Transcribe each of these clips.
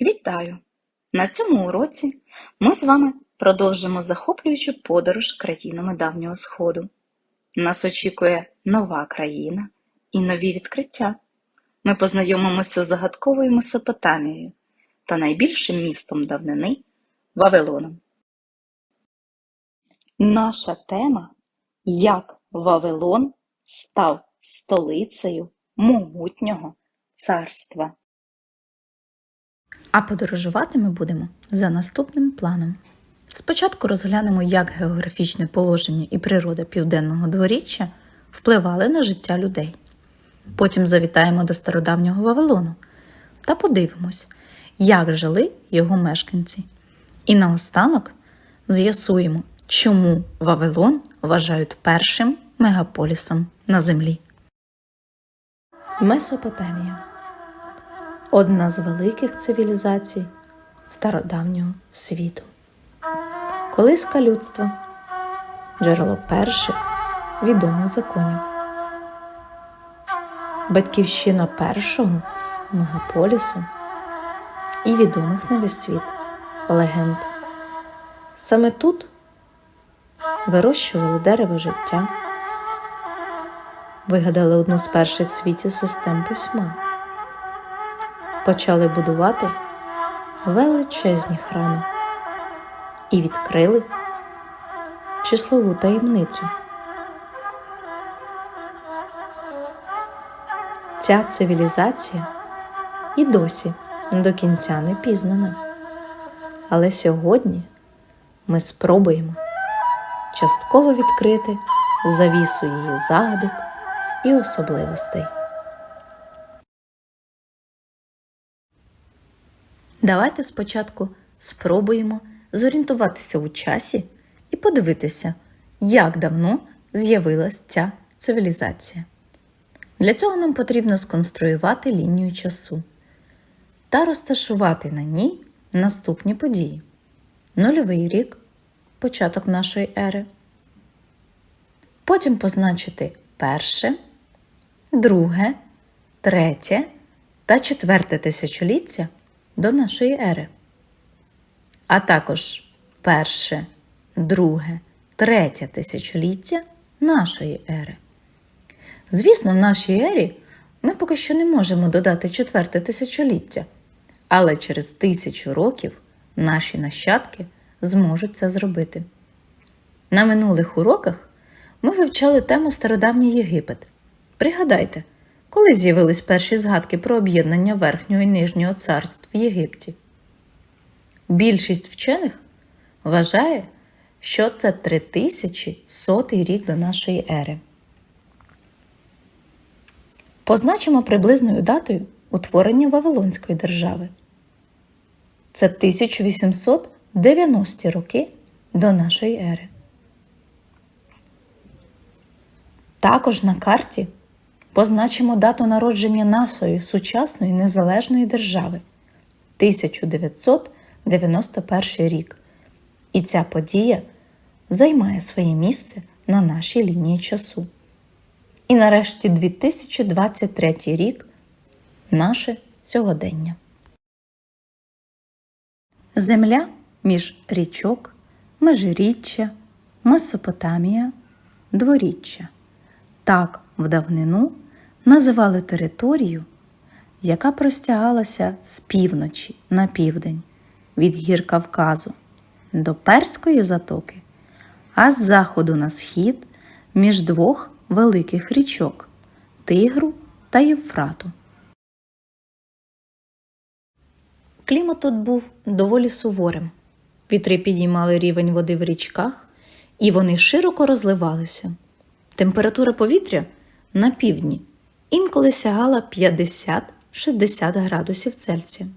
Вітаю! На цьому уроці ми з вами продовжимо захоплюючу подорож країнами давнього Сходу. Нас очікує нова країна і нові відкриття. Ми познайомимося з загадковою Месопотамією та найбільшим містом давнини Вавилоном. Наша тема Як Вавилон став столицею могутнього царства. А подорожувати ми будемо за наступним планом. Спочатку розглянемо, як географічне положення і природа південного дворіччя впливали на життя людей. Потім завітаємо до стародавнього Вавилону та подивимось, як жили його мешканці. І наостанок з'ясуємо, чому Вавилон вважають першим мегаполісом на землі. Месопотамія одна з великих цивілізацій стародавнього світу. Колиска людства джерело перших відомих законів. Батьківщина першого мегаполісу і відомих на весь світ легенд. Саме тут вирощували дерево життя, вигадали одну з перших в світі систем письма почали будувати величезні храми і відкрили числову таємницю. Ця цивілізація і досі до кінця не пізнана. Але сьогодні ми спробуємо частково відкрити завісу її загадок і особливостей. Давайте спочатку спробуємо зорієнтуватися у часі і подивитися, як давно з'явилася ця цивілізація. Для цього нам потрібно сконструювати лінію часу та розташувати на ній наступні події: нульовий рік, початок нашої ери. Потім позначити перше, друге, третє та четверте тисячоліття до нашої ери, а також перше, друге, третє тисячоліття нашої ери. Звісно, в нашій ері ми поки що не можемо додати четверте тисячоліття, але через тисячу років наші нащадки зможуть це зробити. На минулих уроках ми вивчали тему Стародавній Єгипет. Пригадайте, коли з'явились перші згадки про об'єднання Верхнього і Нижнього царств в Єгипті? Більшість вчених вважає, що це 3100 рік до нашої ери. Позначимо приблизною датою утворення Вавилонської держави. Це 1890 роки до нашої ери. Також на карті позначимо дату народження нашої сучасної незалежної держави 1991 рік. І ця подія займає своє місце на нашій лінії часу. І нарешті 2023 рік наше сьогодення. Земля між річок, межиріччя, Месопотамія, дворіччя. Так в давнину називали територію, яка простягалася з півночі на південь від гір Кавказу до Перської затоки, а з заходу на схід між двох великих річок Тигру та Євфрату. Клімат тут був доволі суворим. Вітри підіймали рівень води в річках, і вони широко розливалися. Температура повітря на півдні інколи сягала 50-60 градусів Цельсія.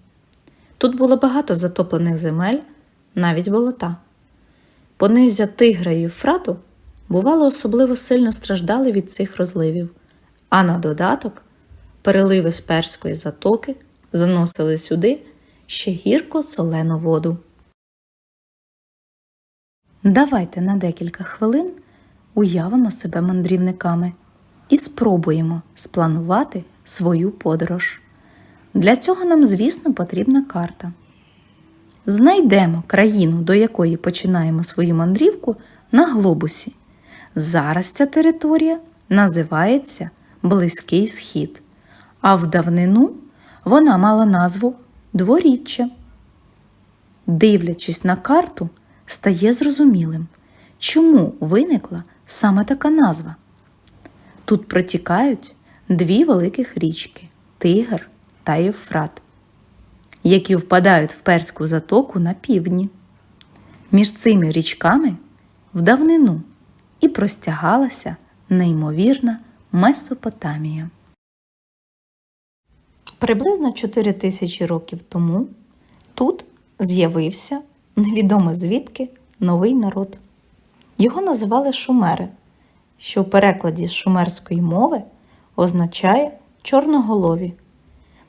Тут було багато затоплених земель, навіть болота. Понизя Тигра і Євфрату бувало особливо сильно страждали від цих розливів, а на додаток переливи з перської затоки заносили сюди ще гірко солену воду. Давайте на декілька хвилин уявимо себе мандрівниками і спробуємо спланувати свою подорож. Для цього нам, звісно, потрібна карта. Знайдемо країну, до якої починаємо свою мандрівку, на глобусі. Зараз ця територія називається Близький Схід, а в давнину вона мала назву Дворіччя. Дивлячись на карту, стає зрозумілим, чому виникла саме така назва. Тут протікають дві великих річки Тигр та Євфрат, які впадають в Перську затоку на півдні. Між цими річками в давнину і простягалася неймовірна Месопотамія. Приблизно 4 тисячі років тому тут з'явився невідомо звідки новий народ. Його називали шумери, що в перекладі з шумерської мови означає чорноголові.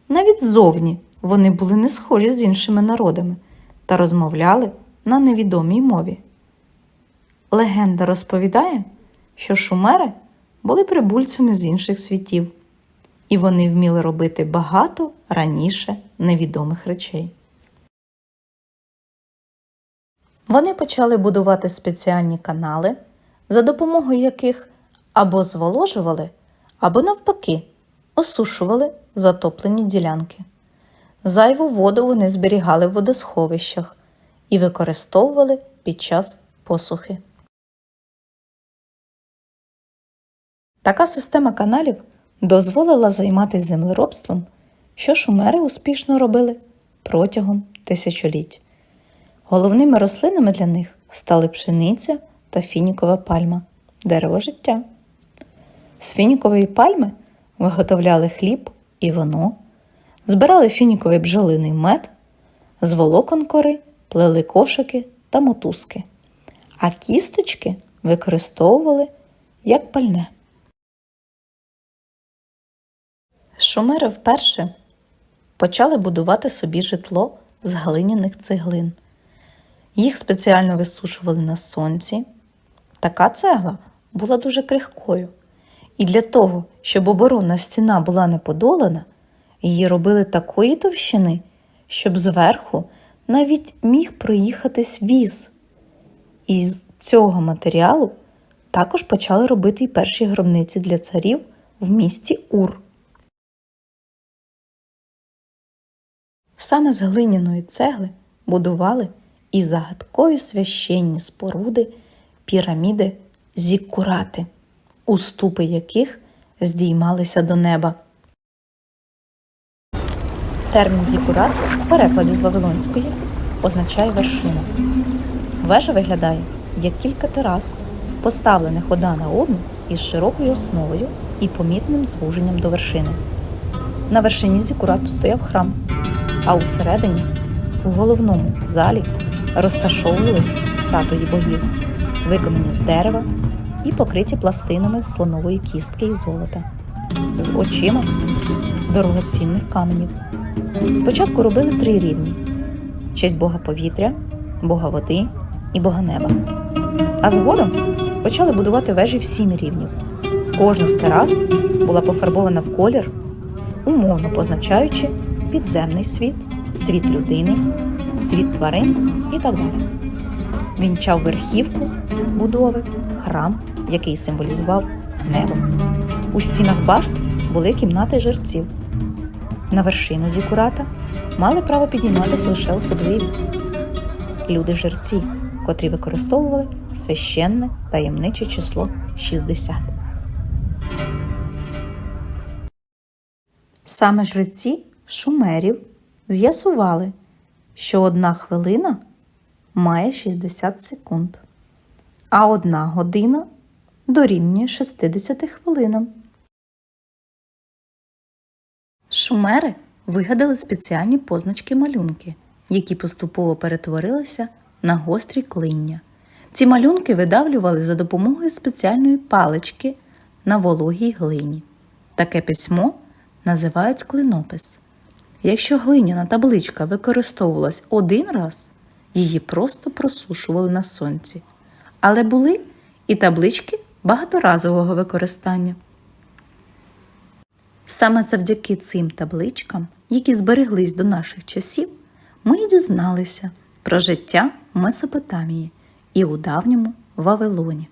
Навіть ззовні вони були не схожі з іншими народами та розмовляли на невідомій мові. Легенда розповідає, що шумери були прибульцями з інших світів, і вони вміли робити багато раніше невідомих речей. Вони почали будувати спеціальні канали, за допомогою яких або зволожували, або навпаки осушували затоплені ділянки. Зайву воду вони зберігали в водосховищах і використовували під час посухи. Така система каналів дозволила займатися землеробством, що шумери успішно робили протягом тисячоліть. Головними рослинами для них стали пшениця та фінікова пальма дерево життя. З фінікової пальми виготовляли хліб і вино, збирали фініковий бджолиний мед, з волокон кори плели кошики та мотузки, а кісточки використовували як пальне. Шумери вперше почали будувати собі житло з глиняних цеглин. Їх спеціально висушували на сонці. Така цегла була дуже крихкою, і для того, щоб оборонна стіна була не подолана, її робили такої товщини, щоб зверху навіть міг проїхатись віз. І з цього матеріалу також почали робити й перші гробниці для царів в місті Ур. Саме з глиняної цегли будували і загадкові священні споруди піраміди зіккурати, уступи яких здіймалися до неба. Термін зікурат в перекладі з Вавилонської означає вершину. Вежа виглядає як кілька терас, поставлених одна на одну із широкою основою і помітним звуженням до вершини. На вершині зікурату стояв храм, а усередині, у головному залі, розташовувались статуї богів, виконані з дерева і покриті пластинами з слонової кістки і золота, з очима дорогоцінних каменів. Спочатку робили три рівні: честь Бога повітря, Бога води і Бога неба. А згодом почали будувати вежі в сім рівнів. Кожна з терас була пофарбована в колір, умовно позначаючи підземний світ, світ людини, світ тварин і так далі. Вінчав верхівку будови, храм, який символізував небо. У стінах башт були кімнати жерців. На вершину зікурата мали право підійматись лише особливі люди жерці, котрі використовували священне таємниче число 60. Саме жреці шумерів з'ясували, що одна хвилина має 60 секунд, а одна година дорівнює 60 хвилинам. Шумери вигадали спеціальні позначки малюнки, які поступово перетворилися на гострі клиння. Ці малюнки видавлювали за допомогою спеціальної палички на вологій глині. Таке письмо називають клинопис. Якщо глиняна табличка використовувалась один раз, її просто просушували на сонці. Але були і таблички багаторазового використання. Саме завдяки цим табличкам, які збереглись до наших часів, ми й дізналися про життя в Месопотамії і у давньому Вавилоні.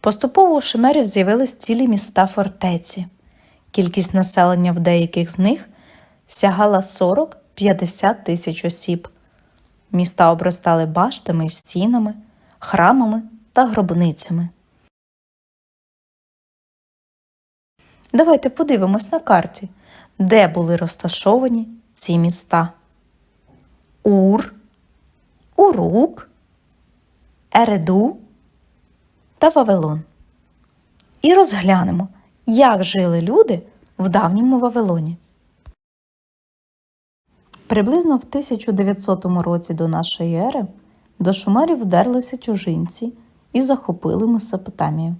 Поступово у шумерів з'явились цілі міста фортеці. Кількість населення в деяких з них сягала 40-50 тисяч осіб. Міста обростали баштами стінами, храмами та гробницями. Давайте подивимось на карті, де були розташовані ці міста. Ур, Урук, Ереду та Вавилон. І розглянемо, як жили люди в давньому Вавилоні. Приблизно в 1900 році до нашої ери до шумерів вдерлися чужинці і захопили Месопотамію.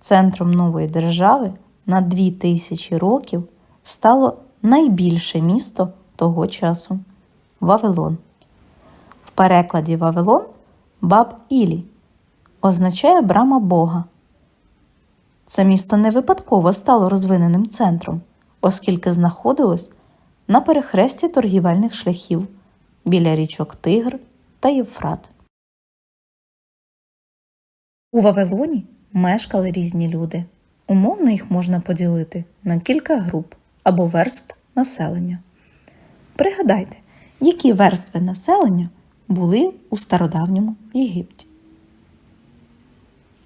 Центром нової держави на 2000 років стало найбільше місто того часу Вавилон. В перекладі Вавилон Баб Ілі означає брама Бога. Це місто не випадково стало розвиненим центром, оскільки знаходилось на перехресті торгівельних шляхів біля річок Тигр та Євфрат. У Вавилоні мешкали різні люди. Умовно їх можна поділити на кілька груп або верств населення. Пригадайте, які верстви населення були у стародавньому Єгипті.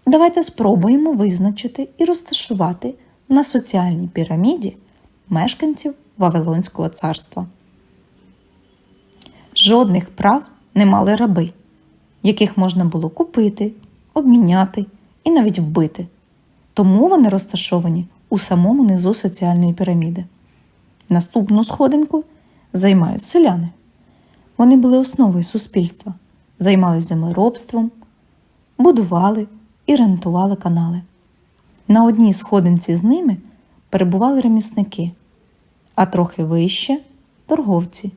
Давайте спробуємо визначити і розташувати на соціальній піраміді мешканців Вавилонського царства. Жодних прав не мали раби, яких можна було купити, обміняти і навіть вбити. Тому вони розташовані у самому низу соціальної піраміди. Наступну сходинку займають селяни. Вони були основою суспільства, займалися землеробством, будували і рентували канали. На одній сходинці з ними перебували ремісники, а трохи вище торговці,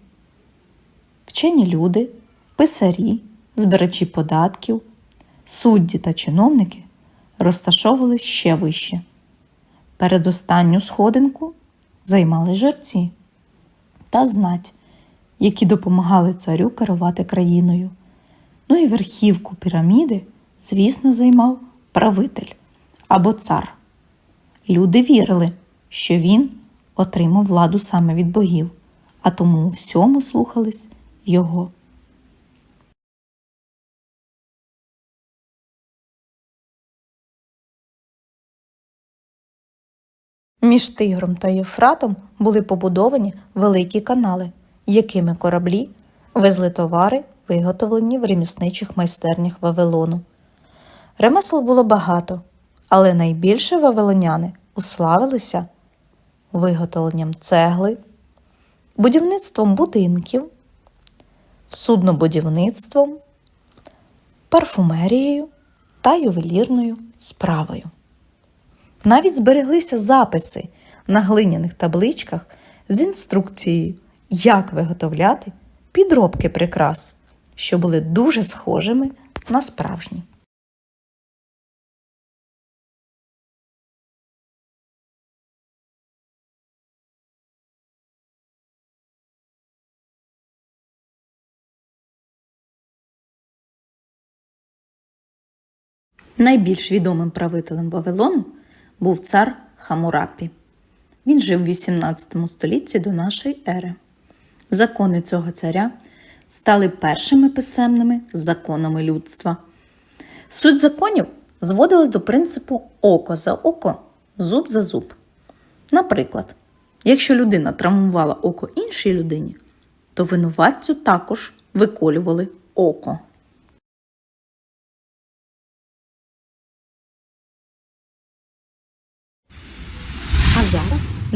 вчені люди, писарі, збирачі податків, судді та чиновники розташовувались ще вище. Передостанню сходинку займали жерці та знать, які допомагали царю керувати країною. Ну і верхівку піраміди, звісно, займав правитель або цар. Люди вірили, що він отримав владу саме від богів, а тому у всьому слухались його. Між Тигром та Євфратом були побудовані великі канали, якими кораблі везли товари, виготовлені в ремісничих майстернях Вавилону. Ремесел було багато, але найбільше вавилоняни уславилися виготовленням цегли, будівництвом будинків, суднобудівництвом, парфумерією та ювелірною справою. Навіть збереглися записи на глиняних табличках з інструкцією, як виготовляти підробки прикрас, що були дуже схожими на справжні. Найбільш відомим правителем Вавилону був цар Хамурапі. Він жив в 18 столітті до нашої ери. Закони цього царя стали першими писемними законами людства. Суть законів зводилась до принципу око за око, зуб за зуб. Наприклад, якщо людина травмувала око іншій людині, то винуватцю також виколювали око.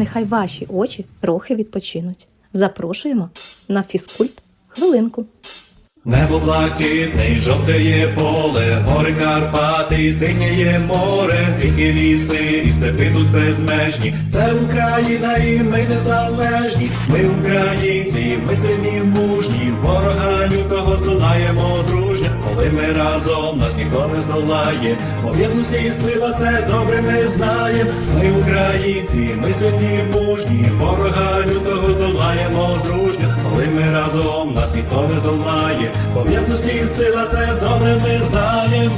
Нехай ваші очі трохи відпочинуть. Запрошуємо на фізкульт хвилинку. Небо блакитне, жовтеє поле, гори Карпати, синєє море, дикі ліси, і степи тут безмежні. Це Україна, і ми незалежні. Ми українці, ми сильні, мужні. Ворога лютого здолаємо дружньо. Коли ми разом, нас ніхто не здолає. Бо в єдності сила це добре ми знаємо. Ми українці, ми сильні, мужні. Ворога лютого здолаємо дружньо. Коли ми разом, нас ніхто не здолає. Пов'єдності сила це добре ми знаємо.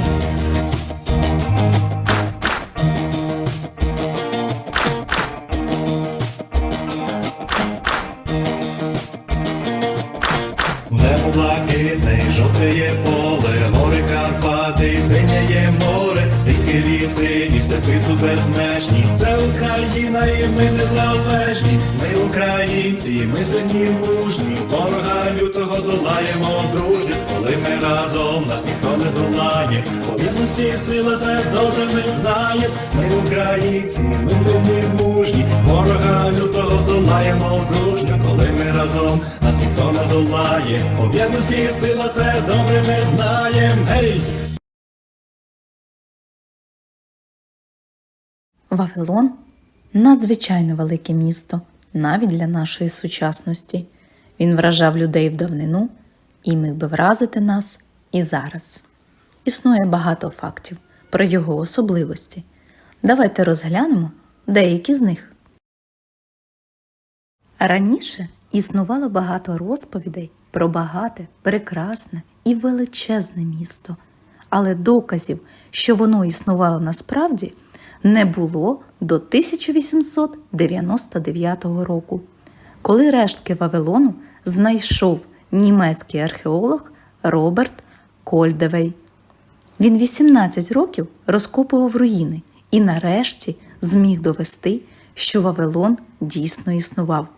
Блакитне, жовтеє поле, гори Карпати, синєє море, ріки ліси, і степи тут безмежні. Це Україна, і ми незалежні. Ми українці, ми сильні мужні. Ворога лютого долаємо дружньо. Коли ми разом, нас ніхто не здолає. Бо в єдності сила це добре ми знаємо. Ми українці, ми сильні мужні. Ворога лютого здолаємо дружньо. Коли ми разом, нас ніхто не здолає. Бо в єдності сила це добре ми знаємо. Гей! Вавилон надзвичайно велике місто, навіть для нашої сучасності. Він вражав людей в давнину і міг би вразити нас і зараз. Існує багато фактів про його особливості. Давайте розглянемо деякі з них. Раніше існувало багато розповідей про багате, прекрасне і величезне місто, але доказів, що воно існувало насправді, не було до 1899 року, коли рештки Вавилону знайшов німецький археолог Роберт Кольдевей. Він 18 років розкопував руїни і нарешті зміг довести, що Вавилон дійсно існував.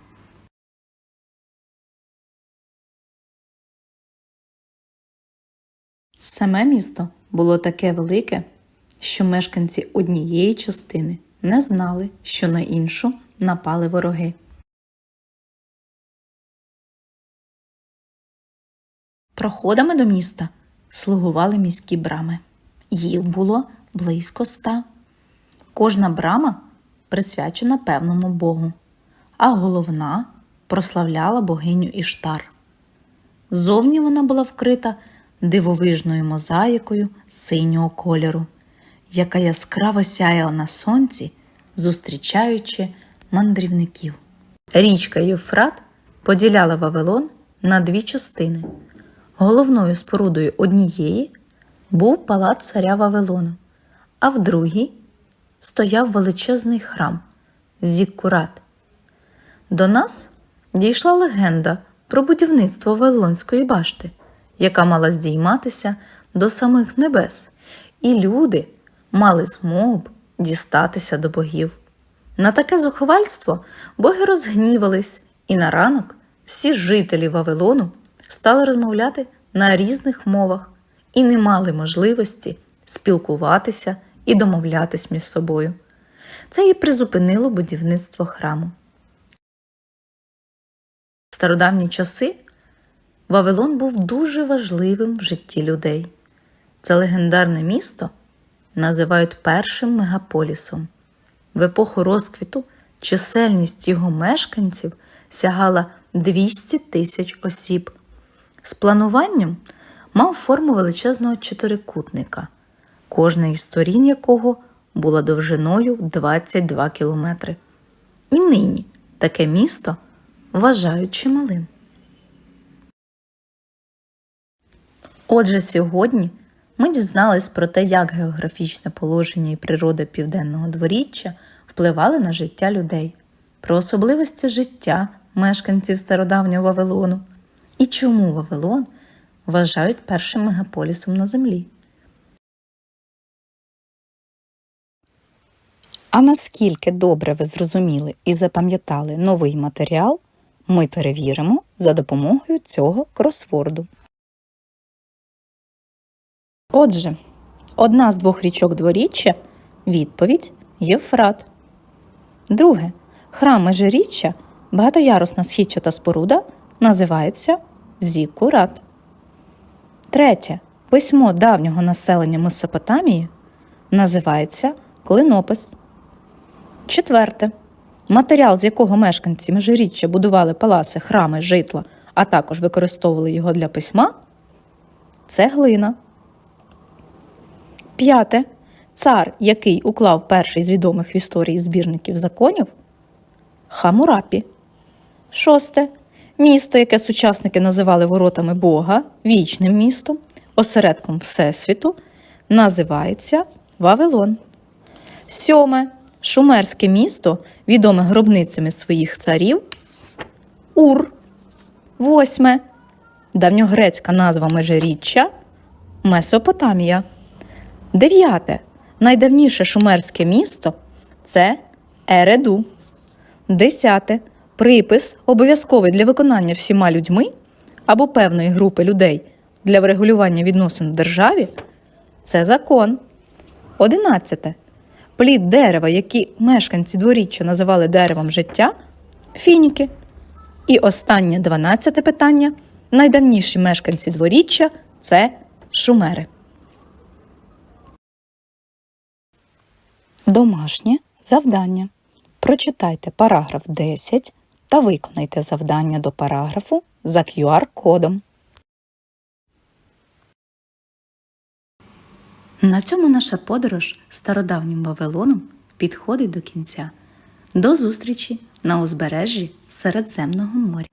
Саме місто було таке велике, що мешканці однієї частини не знали, що на іншу напали вороги. Проходами до міста слугували міські брами. Їх було близько ста. Кожна брама присвячена певному богу, а головна прославляла богиню Іштар. Зовні вона була вкрита дивовижною мозаїкою синього кольору, яка яскраво сяяла на сонці, зустрічаючи мандрівників. Річка Євфрат поділяла Вавилон на дві частини. Головною спорудою однієї був палац царя Вавилону, а в другій стояв величезний храм Зіккурат. До нас дійшла легенда про будівництво Вавилонської башти, яка мала здійматися до самих небес, і люди мали змогу дістатися до богів. На таке зухвальство боги розгнівались, і на ранок всі жителі Вавилону стали розмовляти на різних мовах і не мали можливості спілкуватися і домовлятись між собою. Це і призупинило будівництво храму. В стародавні часи Вавилон був дуже важливим в житті людей. Це легендарне місто називають першим мегаполісом. В епоху розквіту чисельність його мешканців сягала 200 тисяч осіб. З плануванням мав форму величезного чотирикутника, кожна із сторін якого була довжиною 22 кілометри. І нині таке місто вважають чималим. Отже, сьогодні ми дізнались про те, як географічне положення і природа південного дворіччя впливали на життя людей, про особливості життя мешканців стародавнього Вавилону і чому Вавилон вважають першим мегаполісом на землі. А наскільки добре ви зрозуміли і запам'ятали новий матеріал, ми перевіримо за допомогою цього кросворду. Отже, одна з двох річок дворіччя відповідь Євфрат. Друге. Храм межиріччя, багатоярусна східчата споруда, називається Зікурат. Третє. Письмо давнього населення Месопотамії називається клинопис. Четверте. Матеріал, з якого мешканці Межиріччя будували паласи, храми, житла, а також використовували його для письма це глина. П'яте. Цар, який уклав перший з відомих в історії збірників законів Хамурапі. Шосте. Місто, яке сучасники називали воротами Бога, вічним містом, осередком Всесвіту, називається Вавилон. Сьоме. Шумерське місто, відоме гробницями своїх царів. Ур. Восьме. Давньогрецька назва межиріччя Месопотамія. Дев'яте. Найдавніше шумерське місто це Ереду. Десяте. Припис, обов'язковий для виконання всіма людьми або певної групи людей для врегулювання відносин в державі це закон. Одинадцяте. Плід дерева, які мешканці дворіччя називали деревом життя фініки. І останнє дванадцяте питання. Найдавніші мешканці дворіччя це шумери. Домашнє завдання. Прочитайте параграф 10 та виконайте завдання до параграфу за QR-кодом. На цьому наша подорож стародавнім Вавилоном підходить до кінця. До зустрічі на узбережжі Середземного моря.